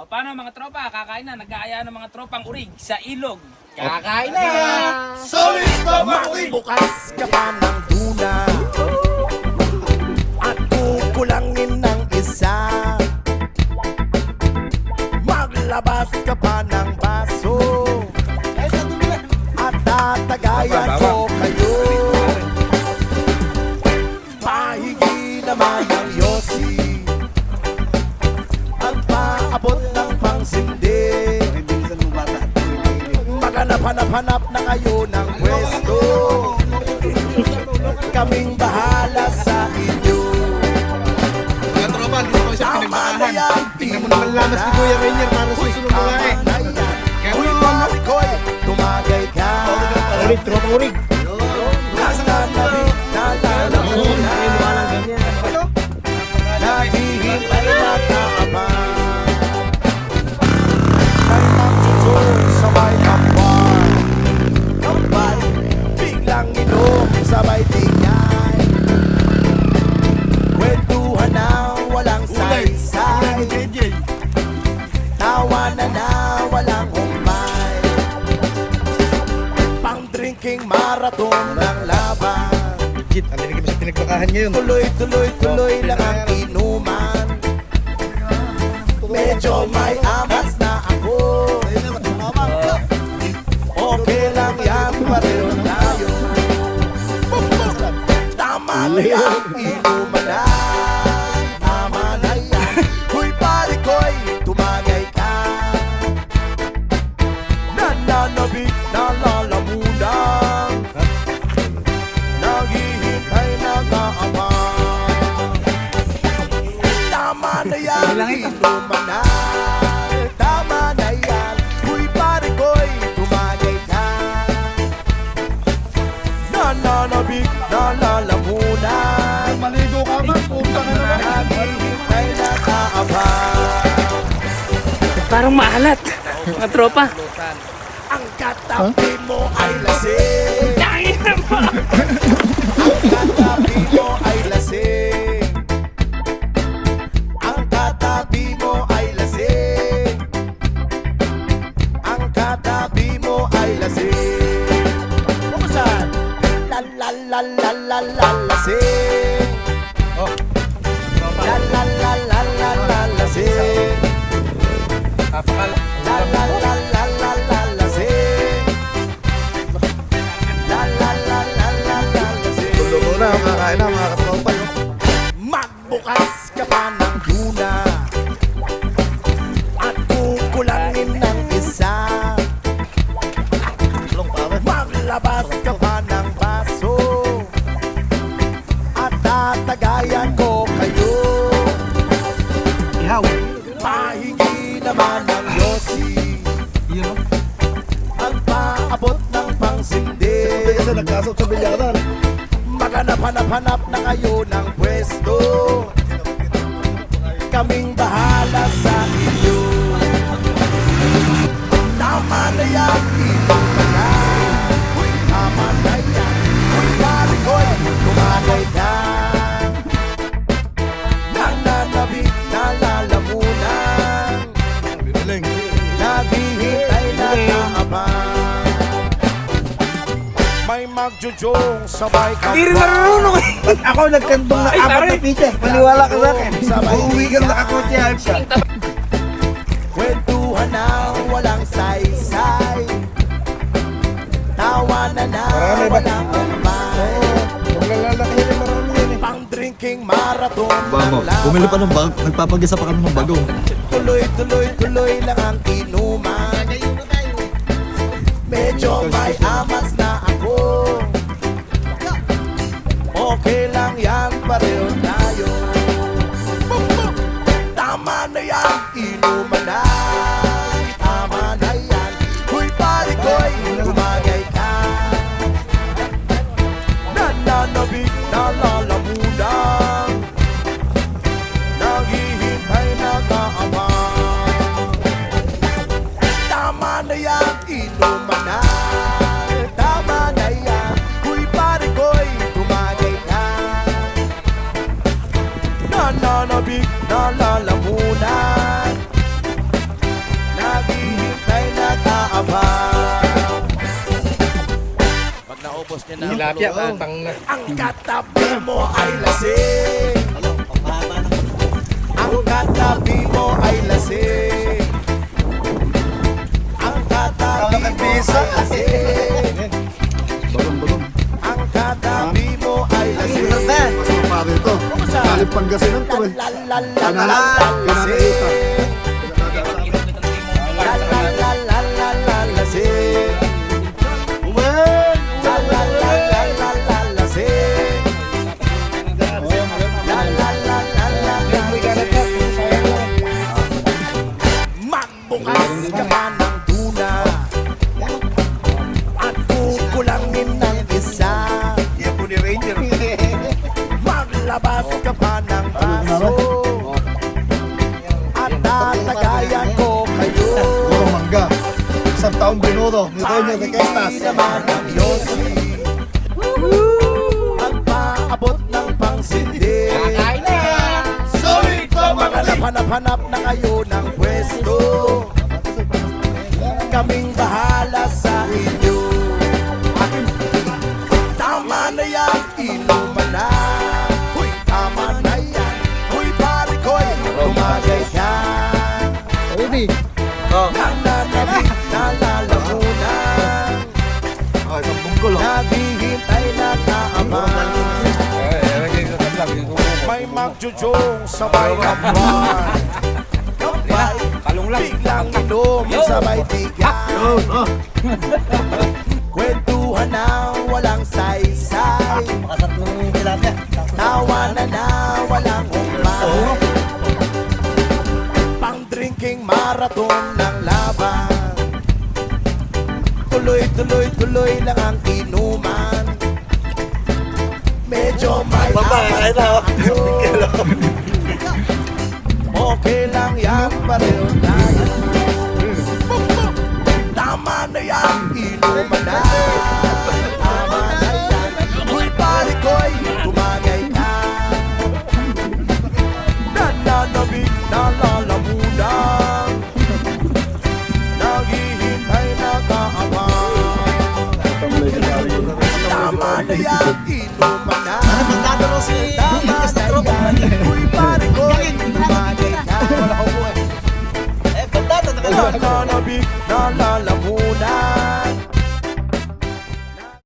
O, paano mga tropa? Kakain na. Nag-aaya ng mga tropang urig sa ilog. Kakain na! Solid ka Magbukas ka pa ng tuna At kukulangin ng isa Maglabas ka pa ng paabot ng pangsindi. Maghanap-hanap-hanap na kayo ng pwesto. Kaming bahala sa inyo. Mga tropa, dito ko siya Tama na pinagbakahan. yan. Tingnan mo naman lamas ni Kuya Rainier para sa susunod Tama mga eh. Kaya mo naman, tumagay ka. Urig, tropa urig. Sa pinagbakahan ngayon. Tuloy, tuloy, tuloy lang ang inuman. Medyo may amas na ako. Okay lang yan, pareho tayo. Tama na yan, inuman na yan, inuman na Tama na yan, huy pare ko'y tumagay ka Nananabik na lalamunan Maligo ka man, naman. Naghihintay na kaabang Parang maalat. Mga tropa. Ang katabi mo ay lasing na! Ang katabi mo ay napakal. La la la la la la lasing La la la la la la lasing Tulo ko na, kakain na mga tropa. Magbukas ka pa ng tuna At kukulangin ng isa Maglabas ka pa naman ng Yossi Yun. At paabot ng pangsindi Kasi nagkasot sa bilyaran. Maghanap-hanap-hanap na kayo ng pwesto Kaming bahala sa May magjujong sabay ka Hindi rin marunong eh. Ako nagkantong na Ay, apat na pizza, maniwala ka sa akin. Sabay Uuwi ka na nakakotse siya. Kwentuhan na walang saysay Tawanan na ba? walang yan eh. Pang drinking marathon laban. bumili pa ng bag, nagpapagisa pa kami ng bago. Tuloy, tuloy, tuloy lang ang inuman Medyo may amas gumanay Tama na yan. Huy pare ko'y gumagay ka. Nananabig na lalamunan Naghihintay na kaamang Tama na yan inumanay nananabik na lalamunan Tilapia, tang na. Ang katabi mo ay lasing Ang katabi mo ay lasing Ang katabi mo ay lasing Balong-balong. Ang katabi mo ay lasing Masama pare ito. Galing Pangasinan to eh. Pinanaita. Magbukas binuro. Ni Toño de. Hindi naman ang Magpaabot ng pangsindi Kakain na! Sorry ko Maghanap-hanap na kayo ng pwesto Kaming bahala sa inyo Tama na yan, inuman na Uy, tama na yan Uy, pare ko'y tumagay ka Ready? May magjujong sabay kampay Kampay, biglang inom sabay tigang oh. Kwentuhan na walang saysay. Tawanan na walang umay Pang drinking marathon ng laban. Tuloy, tuloy, tuloy lang ang Babae na, oh. ako. Okay lang yan, pareho tayo. Tama na yan, inuman na. Tama na yan. Uy, pare ko'y tumagay ka Nananabig, nalalamunan. Naghihintay na kaabang Tama na yan, inuman na Tama na yan, uy pare ko'y tumagay ka Nananabig, nalalamunan